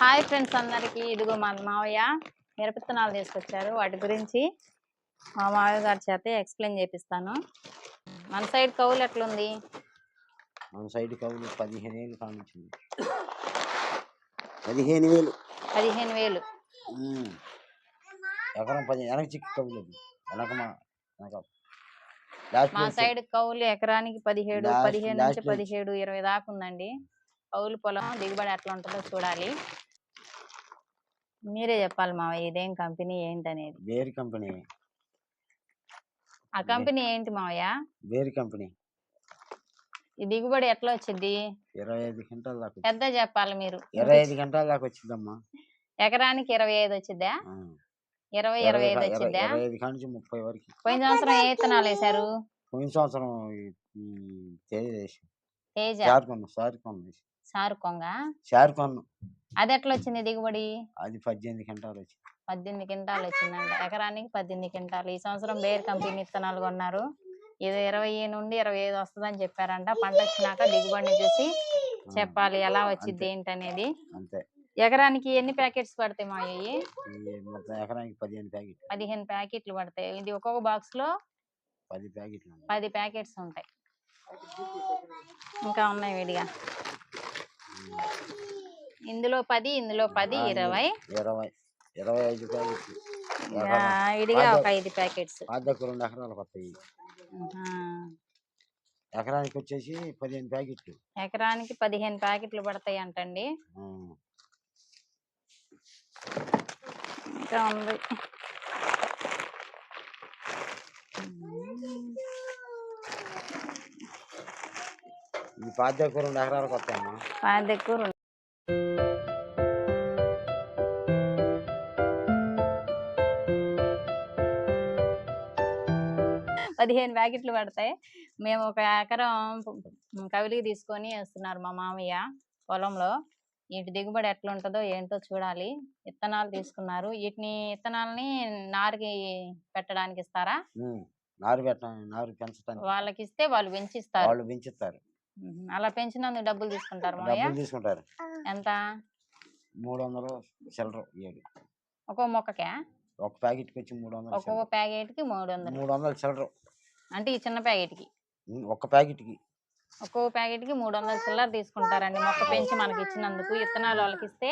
Hi friends అందరికి. ఇదిగో మా మావయ్య మిరపత్తనాలు తీసుకొచ్చారు. వాటి గురించి మా మావయ్య గారి చేత ఎక్స్ప్లెయిన్ చేపిస్తాను. మన సైడ్ కౌలు ఎట్లుంది? మన సైడ్ కవులు పదిహేను వేలు పదిహేను వేలు. పదిహేను వేలు. ఎకరం పది వెనక చిక్కు కవులు వెనక మా సైడ్ కౌలు ఎకరానికి పదిహేడు పదిహేను నుంచి పదిహేడు ఇరవై దాకా ఉందండి. కౌలు పొలం దిగుబడి ఎట్లా ఉంటుందో చూడాలి. మీరే చెప్పాలి మావయ్య ఇదేం కంపెనీ ఏంటనేది. Bear company. ఆ కంపెనీ ఏంటి మావయ్య? Bayer company. ఈ దిగుబడి ఎట్లా వచ్చింది ఇరవై ఐదు గంటల దాకా వచ్చింది. పెద్ద చెప్పాలి మీరు. ఇరవై ఐదు గంటల దాకా వచ్చిందమ్మా. ఎకరానికి ఇరవై ఐదు వచ్చిద్దా? ఆ. ఇరవై ఇరవై ఐదు వచ్చిద్దా? ఇరవై ఐదు కానించి ముప్పై వరకు. పోయిన సంవత్సరం ఏ విత్తనాలు వేశారు? పోయిన సంవత్సరం ఈ- ఈ తేజ వేసి. తేజ? షార్ కొన్ను సార్ కొన్ను సారు కొంగ షార్ కొన్ను అది ఎట్లా వచ్చింది దిగుబడి? అది పద్దెనిమిది గంటలు వచ్చింది పద్దెనిమిది క్వింటాలు వచ్చిందంట ఎకరానికి పద్దెనిమిది క్వింటాలు. ఈ సంవత్సరం బేర్ కంపెనీ విత్తనాలు కొన్నారు. ఇది ఇరవై నుండి ఇరవై ఐదు వస్తుందని చెప్పారంట. పంట వచ్చినాక దిగుబడిని చూసి చెప్పాలి. ఎలా వచ్చింది. ఏంటనేది. అంతే. ఎకరానికి ఎన్ని ప్యాకెట్స్ పడతాయి మా ఎకరానికి పదిహేను ప్యాకెట్ పదిహేను ప్యాకెట్లు పడతాయి. ఇది ఒక్కొక్క బాక్స్లో పది ప్యాకెట్లు. పది ప్యాకెట్స్ ఉంటాయి. ఇంకా ఉన్నాయి విడిగా. ఇందులో పది ఇందులో పది ఇరవై. ఇరవై ఇరవై ఐదు విడిగా ఒక ఐదు ప్యాకెట్స్. పాదకు రెండు ఎకరాలకు వస్తాయి ఎకరానికి వచ్చేసి పదిహేను ప్యాకెట్లు. ఎకరానికి పదిహేను ప్యాకెట్లు పడతాయి అంటండి. ఇంకా ఉంది. ఈ పాదకు రెండు ఎకరాలకు వస్తాయమ్మా పాది పదిహేను ప్యాకెట్లు పడతాయి. మేము ఒక ఎకరం కవిలికి తీసుకొని వేస్తున్నారు మా మామయ్య పొలంలో. వీటి దిగుబడి ఎట్లా ఉంటుందో ఏంటో చూడాలి. విత్తనాలు తీసుకున్నారు. వీటిని విత్తనాలని నారుకి పెట్టడానికి ఇస్తారా? నారు నారు పెంచడానికి వాళ్ళకి ఇస్తే వాళ్ళు పెంచిస్తారు. వాళ్ళు. అలా పెంచినందుకు డబ్బులు తీసుకుంటారు తీసుకుంటారు. ఎంత? మూడు వందలు చిల్లర ఏడు. ఒక్కో మొక్కకే? ఒక ప్యాకెట్కి వచ్చి మూడు వందలు ఒక్కో. ప్యాకెట్కి మూడు వందలు మూడు వందలు చిల్లర. అంటే ఈ చిన్న ప్యాకెట్కి ఉమ్, ఒక్క ప్యాకెట్కి. ఒక్కో ప్యాకెట్కి మూడు వందల చిల్లర తీసుకుంటారండి. మొక్క పెంచి మనకి ఇచ్చినందుకు విత్తనాలు వాళ్ళకి ఇస్తే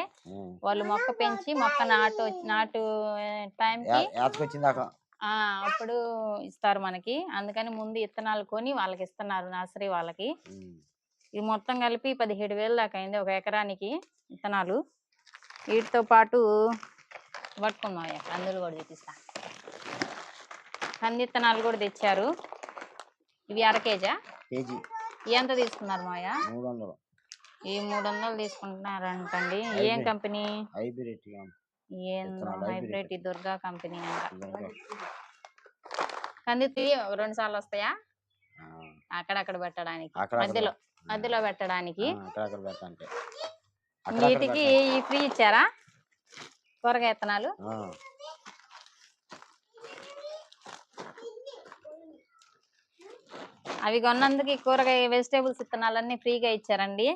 వాళ్ళు మొక్క పెంచి మొక్క నాటు నాటు ఆ అప్పుడు ఇస్తారు మనకి. అందుకని ముందు విత్తనాలు కొని వాళ్ళకి ఇస్తున్నారు నర్సరీ వాళ్ళకి. ఇది మొత్తం కలిపి పదిహేడు వేలు దాకా అయింది ఒక ఎకరానికి విత్తనాలు వీటితో పాటు పట్టుకున్నాం కందులు కూడా చూపిస్తా. కంది విత్తనాలు కూడా తెచ్చారు. ఇవి అర కేజా కేజీ. ఎంత తీసుకున్నారు మాయ మూడు వందలు ఈ మూడు వందలు తీసుకుంటున్నారంటండి. ఏం. Company? Hybrid hybrid. Durga company అంట. కంది రెండు సార్లు వస్తాయా? అక్కడక్కడ పెట్టడానికి. మధ్యలో మధ్యలో పెట్టడానికి. వీటికి ఈ ఫ్రీ ఇచ్చారా? కూరగాయ విత్తనాలు? అవి కొన్నందుకు ఈ కూరగాయ వెజిటేబుల్స్ విత్తనాలన్నీ ఫ్రీగా ఇచ్చారండి.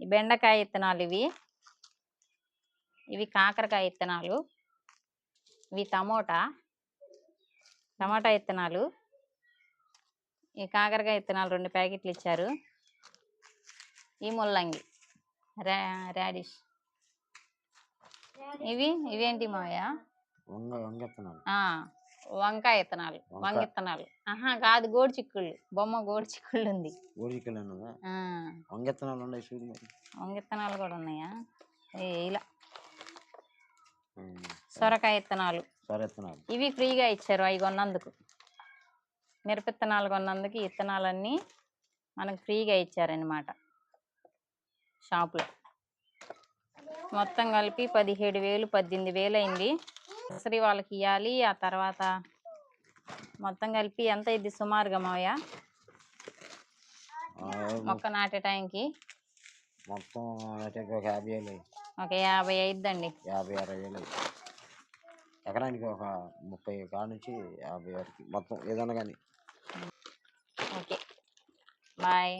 ఈ బెండకాయ విత్తనాలు ఇవి. ఇవి కాకరకాయ విత్తనాలు ఇవి టమోటా. టమాటా విత్తనాలు ఈ కాకరకాయ విత్తనాలు రెండు ప్యాకెట్లు ఇచ్చారు. ఈ ముల్లంగి. రాడిష్. ఇవి ఇవేంటి ఆ. వంకాయ విత్తనాలు వంగ వంకాయ. విత్తనాలు ఆహా కాదు గోడు చిక్కుళ్ళు. బొమ్మ గోడు చిక్కుళ్ళు ఉంది ఊరికలు ఉన్నదా ఆ. వంగెత్తనాలు ఉన్నాయి చూడు మరి. వంగ విత్తనాలు కూడా ఉన్నాయా? ఏ ఇలా. ఉమ్, సొరకాయ సరే విత్తనాలు ఇవి ఫ్రీగా ఇచ్చారు అవి కొన్నందుకు. మిరప విత్తనాలు కొన్నందుకు ఈ విత్తనాలన్నీ మనకు ఫ్రీగా ఇచ్చారనమాట షాప్లో. మొత్తం కలిపి పదిహేడు వేలు పద్దెనిమిది వేలు అయింది. నర్సరీ వాళ్ళకి ఇవ్వాలి ఆ తర్వాత మొత్తం కలిపి ఎంత ఇది సుమారుగా మావయ్య? మొక్క నాటే టైంకి. మొత్తం ఒక యాభై వేలు. ఒక యాభై అయిద్దండి. యాభై అరవై వేలు. ఎకరానికి ఒక ముప్పై కాడ నుంచి యాభై వరకు మొత్తం ఏదన్నా కానీ. ఓకే. బాయ్.